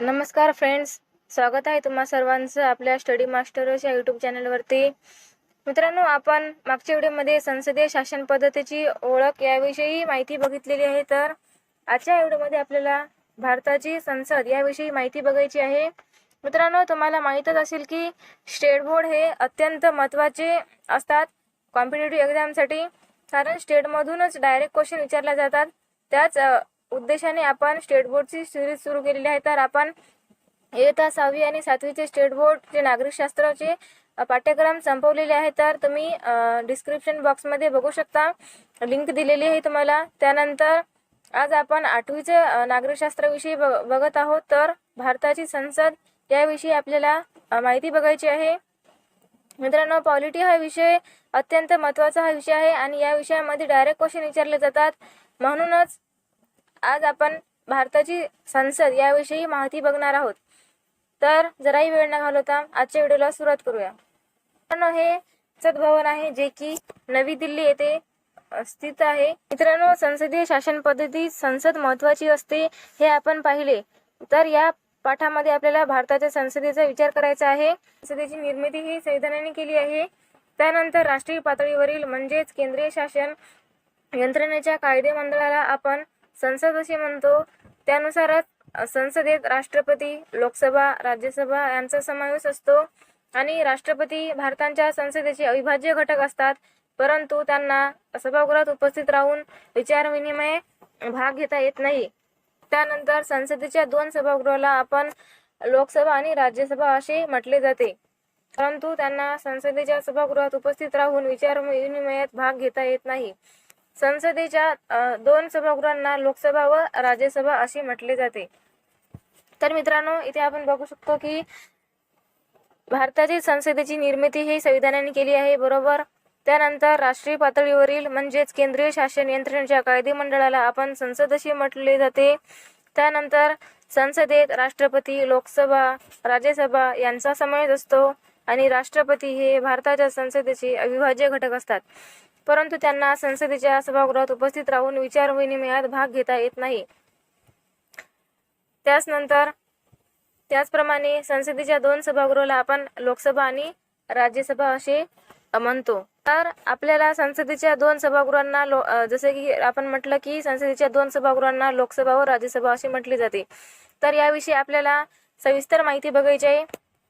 नमस्कार फ्रेंड्स स्वागत आहे तुम्हा सर्वांचं आपल्या स्टडी मास्टर्स या यूट्यूब चॅनलवरती. मित्रांनो आपण मागच्या व्हिडिओमध्ये संसदीय शासन पद्धतीची ओळख याविषयी माहिती बघितलेली आहे. तर आजच्या व्हिडिओमध्ये आपल्याला भारताची संसद याविषयी माहिती बघायची आहे. मित्रांनो तुम्हाला माहीतच असेल की स्टेट बोर्ड हे अत्यंत महत्त्वाचे असतात कॉम्पिटेटिव्ह एक्झामसाठी कारण स्टेटमधूनच डायरेक्ट क्वेश्चन विचारले जातात. त्याच उद्देशाने आपण स्टेट बोर्डची सिरीज सुरू केलेली आहे. तर आपण इयत्ता सहावी आणि सातवीचे स्टेट बोर्डचे नागरिकशास्त्राचे पाठ्यक्रम संपवलेले आहे तर तुम्ही डिस्क्रिप्शन बॉक्समध्ये बघू शकता. लिंक दिलेली आहे तुम्हाला. त्यानंतर आज आपण आठवीचे नागरिकशास्त्राविषयी बघ बघत आहोत. तर भारताची संसद याविषयी आपल्याला माहिती बघायची आहे. मित्रांनो पॉलिटी हा विषय अत्यंत महत्त्वाचा हा विषय आहे आणि या विषयामध्ये डायरेक्ट क्वेश्चन विचारले जातात. म्हणूनच आज आपण भारताची संसद याविषयी माहिती बघणार आहोत. तर जराही वेळ न घालवता आजच्या व्हिडिओला सुरुवात करूया. मित्रांनो हे सद्भवन आहे जे की नवी दिल्ली येथे स्थित आहे. मित्रांनो संसदीय शासन पद्धती संसद महत्वाची असते हे आपण पाहिले. तर या पाठामध्ये आपल्याला भारताच्या संसदेचा विचार करायचा आहे. संसदेची निर्मिती ही संविधानाने केली आहे. त्यानंतर राष्ट्रीय पातळीवरील म्हणजेच केंद्रीय शासन यंत्रणेच्या कायदे मंडळाला आपण संसद असे म्हणतो त्यानुसारच संसदेत राष्ट्रपती लोकसभा राज्यसभा यांचा समावेश असतो आणि राष्ट्रपती भारताच्या संसदेचे अविभाज्य घटक असतात. परंतु त्यांना सभागृहात उपस्थित राहून विचारविनिमय भाग घेता येत नाही. त्यानंतर संसदेच्या दोन सभागृहाला आपण लोकसभा आणि राज्यसभा असे म्हटले जाते. परंतु त्यांना संसदेच्या सभागृहात उपस्थित राहून विचारविनिमयात भाग घेता येत नाही. संसदेच्या दोन सभागृहांना लोकसभा व राज्यसभा असे म्हटले जाते. तर मित्रांनो इथे आपण बघू शकतो की भारताची संसदेची निर्मिती ही संविधानाने केली आहे बरोबर. त्यानंतर राष्ट्रीय पातळीवरील म्हणजेच केंद्रीय शासन यंत्रणेच्या कायदे मंडळाला आपण संसद असे म्हटले जाते. त्यानंतर संसदेत राष्ट्रपती लोकसभा राज्यसभा यांचा समावेश असतो आणि राष्ट्रपती हे भारताच्या संसदेचे अविभाज्य घटक असतात. परंतु त्यांना संसदेच्या सभागृहात उपस्थित राहून विचारविनिमयात भाग घेता येत नाही. त्याचनंतर त्याचप्रमाणे संसदेच्या दोन सभागृहाला आपण लोकसभा आणि राज्यसभा असे म्हणतो. तर आपल्याला संसदेच्या दोन सभागृहांना लो जसे की आपण म्हटलं की संसदेच्या दोन सभागृहांना लोकसभा व राज्यसभा असे म्हटले जाते. तर याविषयी आपल्याला सविस्तर माहिती बघायची आहे.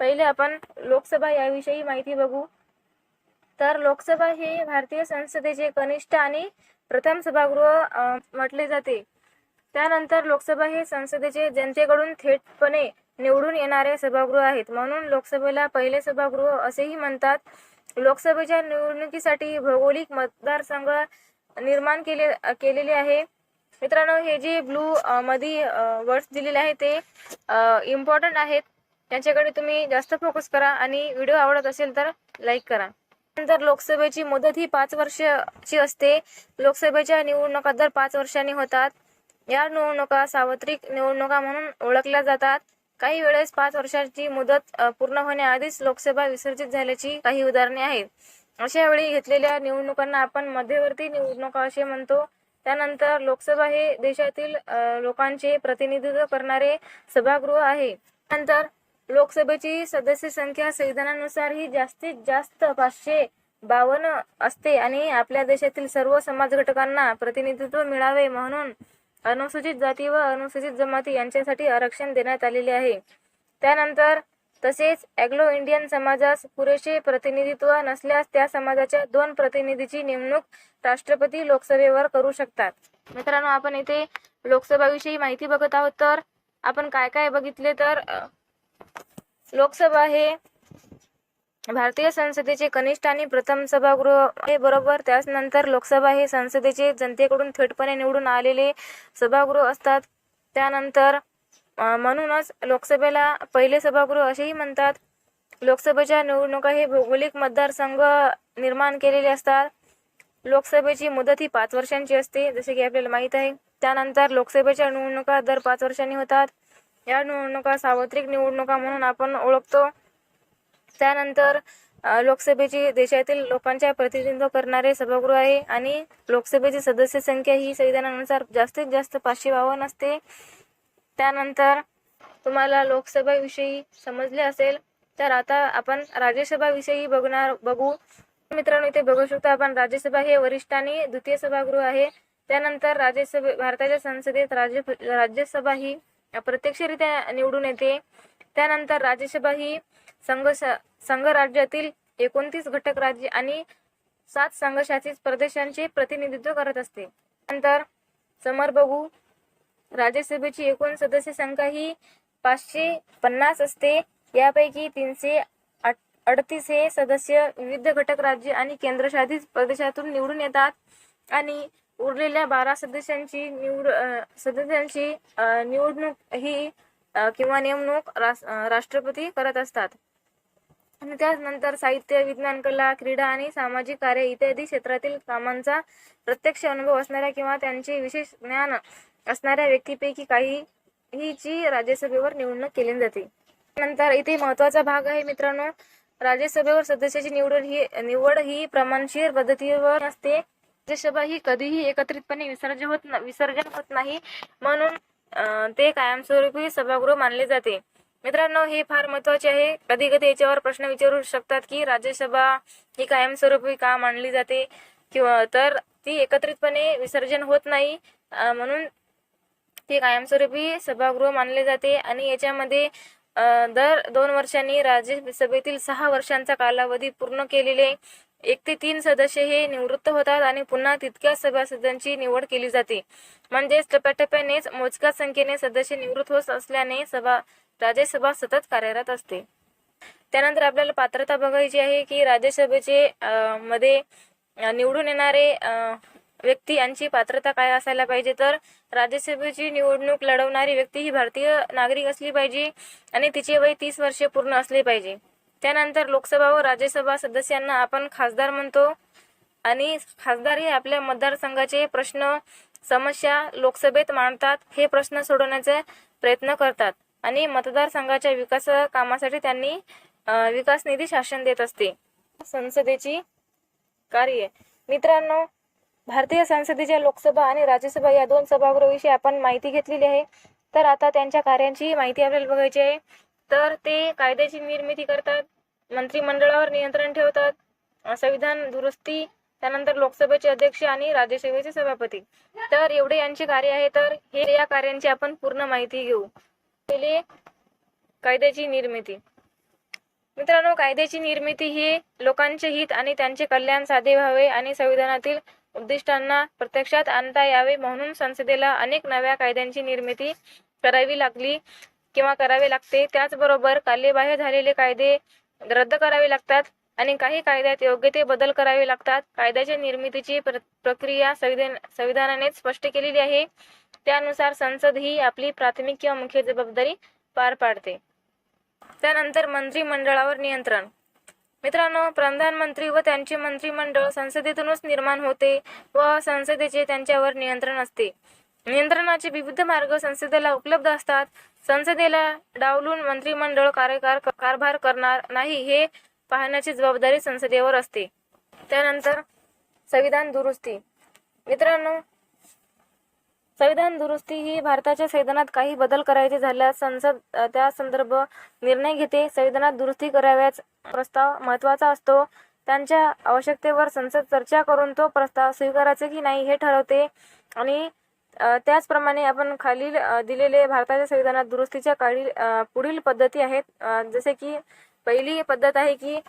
पहिले आपण लोकसभा याविषयी माहिती बघू. तर लोकसभा हे भारतीय संसदेचे कनिष्ठ आणि प्रथम सभागृह म्हटले जाते. त्यानंतर लोकसभा हे संसदेचे जनतेकडून थेटपणे निवडून येणारे सभागृह आहेत. म्हणून लोकसभेला पहिले सभागृह असेही म्हणतात. लोकसभेच्या निवडणुकीसाठी भौगोलिक मतदारसंघ निर्माण केले केलेले आहे. मित्रांनो हे जे ब्लू मध्ये वर्ड्स दिलेले आहे ते इम्पॉर्टंट आहेत. त्यांच्याकडे तुम्ही जास्त फोकस करा आणि व्हिडिओ आवडत असेल तर लाईक करा. नंतर लोकसभेची मुदत ही पाच वर्षाची असते लोकसभेच्या निवडणुका दर पाच वर्षांनी होतात. या निवडणुका सार्वत्रिक निवडणुका म्हणून ओळखल्या जातात. काही वेळेस पाच वर्षाची मुदत पूर्ण होण्याआधीच लोकसभा विसर्जित झाल्याची काही उदाहरणे आहेत. अशा वेळी घेतलेल्या निवडणुकांना आपण मध्यवर्ती निवडणुका असे म्हणतो. त्यानंतर लोकसभा हे देशातील लोकांचे प्रतिनिधित्व करणारे सभागृह आहे. नंतर लोकसभेची सदस्य संख्या संविधानानुसार ही जास्तीत जास्त पाचशे बावन्न असते आणि आपल्या देशातील सर्व समाज घटकांना प्रतिनिधित्व मिळावे म्हणून अनुसूचित जाती व अनुसूचित जमाती यांच्यासाठी आरक्षण देण्यात आलेले आहे. त्यानंतर तसेच अँग्लो इंडियन समाजास पुरेसे प्रतिनिधित्व नसल्यास त्या समाजाच्या दोन प्रतिनिधीची नेमणूक राष्ट्रपती लोकसभेवर करू शकतात. मित्रांनो आपण इथे लोकसभाविषयी माहिती बघत आहोत तर आपण काय काय बघितले तर लोकसभा हे भारतीय संसदेचे कनिष्ठ आणि प्रथम सभागृह आहे बरोबर? त्याच नंतर लोकसभा हे संसदेचे जनतेकडून थेटपणे निवडून आलेले सभागृह असतात. त्यानंतर म्हणूनच लोकसभेला पहिले सभागृह असेही म्हणतात. लोकसभेच्या निवडणुका हे भौगोलिक मतदारसंघ निर्माण केलेले असतात. लोकसभेची मुदत ही पाच वर्षांची असते जसे की आपल्याला माहीत आहे. त्यानंतर लोकसभेच्या निवडणुका दर पाच वर्षांनी होतात. या निवडणुका सार्वत्रिक निवडणुका म्हणून आपण ओळखतो. त्यानंतर लोकसभेची देशातील लोकांच्या प्रतिनिधित्व करणारे सभागृह आहे आणि लोकसभेची सदस्य संख्या ही संविधानानुसार जास्तीत जास्त पाचशे बावन्न असते. त्यानंतर तुम्हाला लोकसभाविषयी समजले असेल तर आता आपण राज्यसभाविषयी बघणार बघू. मित्रांनो इथे बघू शकता आपण राज्यसभा हे वरिष्ठ आणि द्वितीय सभागृह आहे. त्यानंतर राज्यसभे भारताच्या संसदेत राज्य राज्यसभा ही अप्रत्यक्षरित्या निवडून येते. त्यानंतर राज्यसभा ही संघ संघ राज्यातील एकोणतीस घटक राज्य आणि सात संघशासित प्रदेशांचे प्रतिनिधित्व करत असते. नंतर समोर बघू राज्यसभेची एकूण सदस्य संख्या ही पाचशे पन्नास असते. यापैकी तीनशे अडतीस हे सदस्य विविध घटक राज्य आणि केंद्रशासित प्रदेशातून निवडून येतात आणि उरलेल्या बारा सदस्यांची निवड सदस्यांची निवडणूक ही किंवा नेमणूक राष्ट्रपती करत असतात. आणि त्यानंतर साहित्य विज्ञान कला क्रीडा आणि सामाजिक कार्य इत्यादी क्षेत्रातील कामांचा प्रत्यक्ष अनुभव असणाऱ्या किंवा त्यांचे विशेष ज्ञान असणाऱ्या व्यक्तीपैकी काही हीची राज्यसभेवर निवडणूक केली जाते. नंतर इथे महत्त्वाचा भाग आहे मित्रांनो. राज्यसभेवर सदस्याची निवड ही निवड ही प्रमाणशीर पद्धतीवर असते. राज्यसभा ही कधीही एकत्रितपणे विसर्जन होत ना विसर्जन होत नाही म्हणून ते कायमस्वरूपी सभागृह मानले जाते. मित्रांनो हे फार महत्त्वाचे आहे. कधी कधी याच्यावर प्रश्न विचारू शकतात की राज्यसभा ही कायमस्वरूपी का मानली जाते? किंवा तर ती एकत्रितपणे विसर्जन होत नाही म्हणून ते कायमस्वरूपी सभागृह मानले जाते. आणि याच्यामध्ये दर दोन वर्षांनी राज्यसभेतील सहा वर्षांचा कालावधी पूर्ण केलेले एक ते तीन सदस्य हे निवृत्त होतात आणि पुन्हा तितक्याच सभासदांची निवड केली जाते. म्हणजेच टप्प्याटप्प्यानेच मोजक्या संख्येने सदस्य निवृत्त होत असल्याने सभा राज्यसभा सतत कार्यरत असते. त्यानंतर आपल्याला पात्रता बघायची आहे की राज्यसभेचे मध्ये निवडून येणारे व्यक्ती यांची पात्रता काय असायला पाहिजे? तर राज्यसभेची निवडणूक लढवणारी व्यक्ती ही भारतीय नागरिक असली पाहिजे आणि तिचे वय तीस वर्षे पूर्ण असले पाहिजे. त्यानंतर लोकसभा व राज्यसभा सदस्यांना आपण खासदार म्हणतो. आणि खासदार हे आपल्या मतदारसंघाचे प्रश्न समस्या लोकसभेत मांडतात हे प्रश्न सोडवण्याचे प्रयत्न करतात. आणि मतदारसंघाच्या विकास कामासाठी त्यांनी विकास निधी शासन देत असते. संसदेची कार्य. मित्रांनो भारतीय संसदेच्या लोकसभा आणि राज्यसभा या दोन सभागृहाविषयी आपण माहिती घेतलेली आहे. तर आता त्यांच्या कार्यांची माहिती आपल्याला बघायची आहे. तर ते कायद्याची निर्मिती करतात मंत्रिमंडळावर नियंत्रण ठेवतात संविधान दुरुस्ती त्यानंतर लोकसभेचे अध्यक्ष आणि राज्यसभेचे सभापती. तर एवढे यांचे कार्य आहे तर हे या कार्यांची आपण पूर्ण माहिती घेऊ. पहिले कायद्याची निर्मिती. मित्रांनो कायद्याची निर्मिती ही लोकांचे हित आणि त्यांचे कल्याण साधे व्हावे आणि संविधानातील उद्दिष्टांना प्रत्यक्षात आणता यावे म्हणून संसदेला अनेक नव्या कायद्यांची निर्मिती करावी लागली. किंवा करावे लागते. त्याचबरोबर कालेबाह्य झालेले कायदे रद्द करावे लागतात आणि काही कायद्यात योग्य ते बदल करावे लागतात. कायद्याच्या निर्मितीची प्र प्रक्रिया संविधान संविधानाने स्पष्ट केलेली आहे. त्यानुसार संसद ही आपली प्राथमिक किंवा मुख्य जबाबदारी पार पाडते. त्यानंतर मंत्रिमंडळावर नियंत्रण. मित्रांनो प्रधानमंत्री व त्यांचे मंत्रिमंडळ संसदेतूनच निर्माण होते व संसदेचे त्यांच्यावर नियंत्रण असते. नियंत्रणाचे विविध मार्ग संसदेला उपलब्ध असतात. संसदेला डावलून मंत्रिमंडळ कार्यकार कारभार करणार नाही हे पाहण्याची जबाबदारी संसदेवर असते. त्यानंतर संविधान दुरुस्ती. मित्रांनो संविधान दुरुस्ती ही भारताच्या संविधानात काही बदल करायचे झाल्यास संसद त्या संदर्भ निर्णय घेते. संविधानात दुरुस्ती कराव्याच प्रस्ताव महत्त्वाचा असतो. त्यांच्या आवश्यकतेवर संसद चर्चा करून तो प्रस्ताव स्वीकारायचा की नाही हे ठरवते. आणि त्याचप्रमाणे आपण खालील दिलेले भारताच्या संविधानात दुरुस्तीच्या काळी पुढील पद्धती आहेत. जसे की पहिली पद्धत आहे की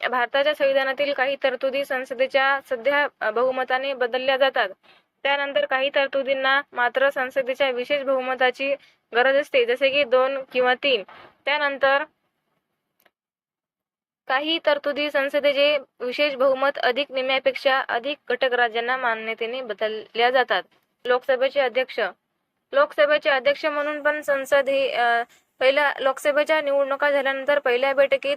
भारताच्या संविधानातील काही तरतुदी संसदेच्या सध्या बहुमताने बदलल्या जातात. त्यानंतर काही तरतुदींना मात्र संसदेच्या विशेष बहुमताची गरज असते जसे की दोन किंवा तीन. त्यानंतर काही तरतुदी संसदेचे विशेष बहुमत अधिक निम्यापेक्षा अधिक घटक राज्यांना मान्यतेने बदलल्या जातात. लोकसभेचे अध्यक्ष. लोकसभेचे अध्यक्ष म्हणून पण संसद ही पहिल्या लोकसभेच्या निवडणुका झाल्यानंतर पहिल्या बैठकीत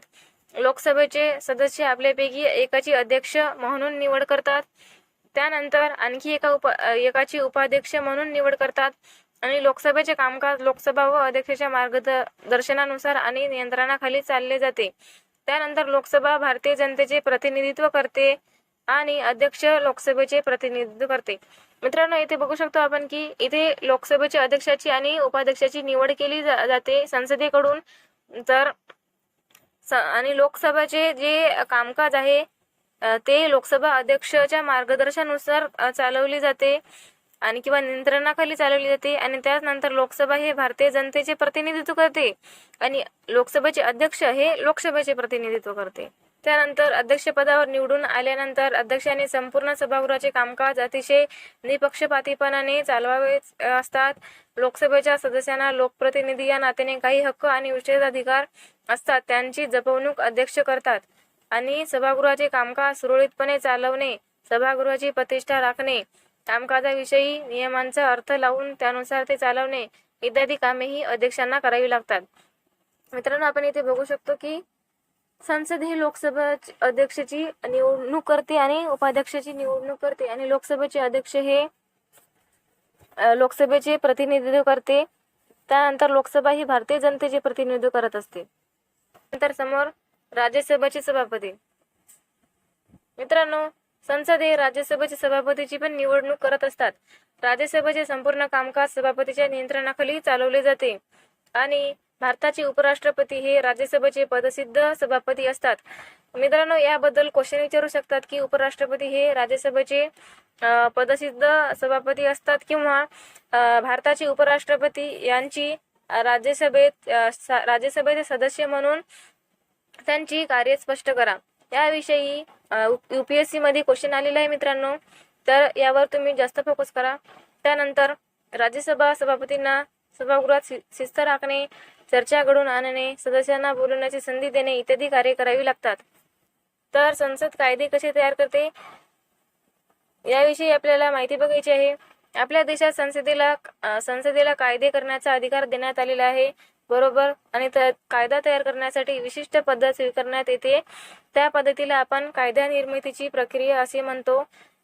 लोकसभेचे सदस्य आपल्यापैकी एकाची अध्यक्ष म्हणून निवड करतात. त्यानंतर आणखी एका उप एकाची उपाध्यक्ष म्हणून निवड करतात. आणि लोकसभेचे कामकाज लोकसभा व अध्यक्षाच्या मार्गदर्शनानुसार आणि नियंत्रणाखाली चालले जाते. त्यानंतर लोकसभा भारतीय जनतेचे प्रतिनिधित्व करते आणि अध्यक्ष लोकसभेचे प्रतिनिधित्व करते. मित्रांनो इथे बघू शकतो आपण की इथे लोकसभेच्या अध्यक्षाची आणि उपाध्यक्षाची निवड केली जा- जाते. संसदेकडून तर स आणि लोकसभेचे जे कामकाज आहे ते लोकसभा अध्यक्षाच्या मार्गदर्शनानुसार चालवली जाते आणि किंवा नियंत्रणाखाली चालवली जाते आणि त्यानंतर लोकसभा हे भारतीय जनतेचे प्रतिनिधित्व करते आणि लोकसभेचे अध्यक्ष हे लोकसभेचे प्रतिनिधित्व करते. त्यानंतर अध्यक्षपदावर निवडून आल्यानंतर अध्यक्षाने संपूर्ण सभागृहाचे कामकाज अतिशय निपक्षपातीपणाने चालवावे असतात. लोकसभेच्या सदस्यांना लोकप्रतिनिधी या नात्याने काही हक्क आणि विशेषाधिकार असतात त्यांची जपवणूक अध्यक्ष करतात. आणि सभागृहाचे कामकाज सुरळीतपणे चालवणे सभागृहाची प्रतिष्ठा राखणे कामकाजाविषयी नियमांचा अर्थ लावून त्यानुसार ते चालवणे इत्यादी कामेही अध्यक्षांना करावी लागतात. मित्रांनो आपण इथे बघू शकतो की संसद ही लोकसभा अध्यक्षाची निवडणूक करते आणि उपाध्यक्षाची निवडणूक करते आणि लोकसभेचे अध्यक्ष हे लोकसभेचे प्रतिनिधित्व करते. त्यानंतर लोकसभा ही भारतीय जनतेचे प्रतिनिधित्व करत असते. नंतर समोर राज्यसभेचे सभापती. मित्रांनो संसद हे राज्यसभेचे सभापतीची पण निवडणूक करत असतात. राज्यसभेचे संपूर्ण कामकाज सभापतीच्या नियंत्रणाखाली चालवले जाते. आणि भारताचे उपराष्ट्रपती हे राज्यसभेचे पदसिद्ध सभापती असतात. मित्रांनो याबद्दल क्वेश्चन विचारू शकतात की उपराष्ट्रपती हे राज्यसभेचे पदसिद्ध सभापती असतात किंवा भारताचे उपराष्ट्रपती यांची राज्यसभेत राज्यसभेचे सदस्य म्हणून त्यांची कार्य स्पष्ट करा. याविषयी युपीएससी मध्ये क्वेश्चन आलेला आहे मित्रांनो. तर यावर तुम्ही जास्त फोकस करा. त्यानंतर राज्यसभा सभापतींना सभागृहात शि- शिस्त राखणे चर्चा घडून आणणे सदस्यांना बोलवण्याची संधी देणे इत्यादी कार्य करावी लागतात. तर संसद कायदे कसे तयार करते? याविषयी आपल्याला माहिती बघायची आहे. आपल्या देशात संसदेला संसदेला कायदे करण्याचा अधिकार देण्यात आलेला आहे. बरोबर? आणि कायदा तयार करण्यासाठी विशिष्ट पद्धत स्वीकारण्यात येते. त्या पद्धतीला आपण कायदा निर्मितीची प्रक्रिया असे म्हणतो.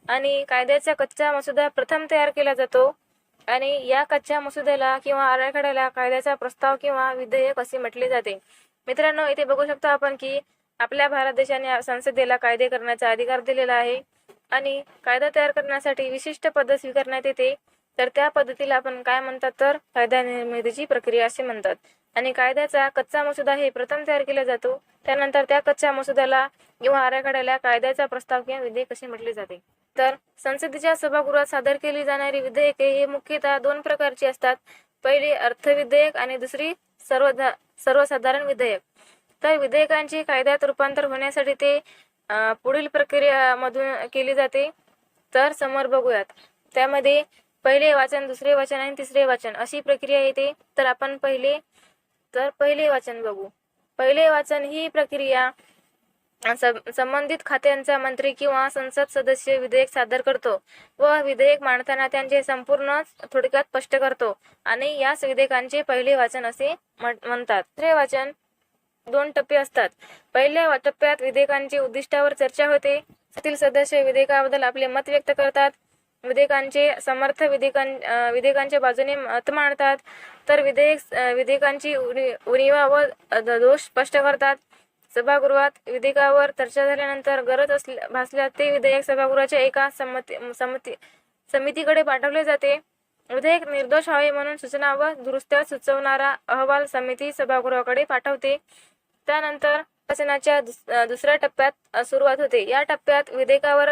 आणि कायद्याचा कच्चा मसुदा प्रथम तयार केला जातो. आणि या कच्च्या मसुद्याला किंवा आराखड्याला कायद्याचा प्रस्ताव किंवा विधेयक असे म्हटले जाते. मित्रांनो इथे बघू शकतो आपण की आपल्या भारत देशाने संसदेला कायदे करण्याचा अधिकार दिलेला आहे आणि कायदा तयार करण्यासाठी विशिष्ट पद्धत स्वीकारण्यात येते. तर त्या पद्धतीला आपण काय म्हणतात? तर कायदा निर्मितीची प्रक्रिया असे म्हणतात. आणि कायद्याचा कच्चा मसुदा हे प्रथम तयार केला जातो. त्यानंतर त्या कच्च्या मसुद्याला किंवा आराखड्याला कायद्याचा प्रस्ताव किंवा विधेयक असे म्हटले जाते. तर संसदेच्या सभागृहात सादर केली जाणारी विधेयके हे मुख्यतः दोन प्रकारची असतात. पहिली अर्थविधेयक आणि दुसरी सर्व सर्वसाधारण विधेयक. तर विधेयकांचे कायद्यात रूपांतर होण्यासाठी ते पुढील प्रक्रियामधून केली जाते. तर समोर बघूयात. त्यामध्ये पहिले वाचन दुसरे वाचन आणि तिसरे वाचन अशी प्रक्रिया येते. तर आपण पहिले तर पहिले वाचन बघू. पहिले वाचन ही प्रक्रिया संबंधित खात्यांचा मंत्री किंवा संसद सदस्य विधेयक सादर करतो व विधेयक मांडताना त्यांचे संपूर्ण थोडक्यात स्पष्ट करतो आणि याच विधेयकांचे पहिले वाचन असे म्हण- म्हणतात. दुसरे वाचन दोन टप्पे असतात. पहिल्या टप्प्यात विधेयकांची उद्दिष्टावर चर्चा होते. त्यातील सदस्य विधेयकाबद्दल आपले मत व्यक्त करतात. विधेयकांचे समर्थ विधेयकां विधेयकांच्या बाजूने मत मांडतात. तर विधेयक विधेयकांची उणीवा उणिवा व दोष स्पष्ट करतात. सभागृहात विधेयकावर चर्चा झाल्यानंतर गरज असल्या भासल्यास ते विधेयक सभागृहाच्या एका संमती समती समितीकडे पाठवले जाते. विधेयक निर्दोष व्हावे म्हणून सूचना व दुरुस्त्या सुचवणारा अहवाल समिती सभागृहाकडे पाठवते. त्यानंतर शासनाच्या दुस- दुसऱ्या टप्प्यात सुरुवात होते. या टप्प्यात विधेयकावर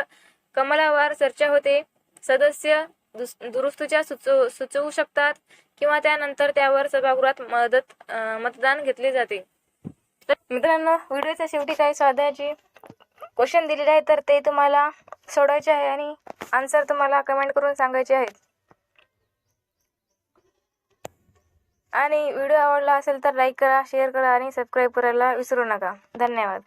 कमलावार चर्चा होते. सदस्य दुस- दुरुस्तीच्या सुचवू सुचवू शकतात किंवा त्यानंतर त्यावर सभागृहात मदत मतदान घेतले जाते. तर मित्रांनो व्हिडिओच्या शेवटी काही स्वाध्यायाचे क्वेश्चन दिलेले आहे तर ते तुम्हाला सोडवायचे आहे आणि आन्सर तुम्हाला कमेंट करून सांगायचे आहेत. आणि व्हिडिओ आवडला असेल तर लाईक करा शेअर करा आणि सबस्क्राईब करायला विसरू नका. धन्यवाद.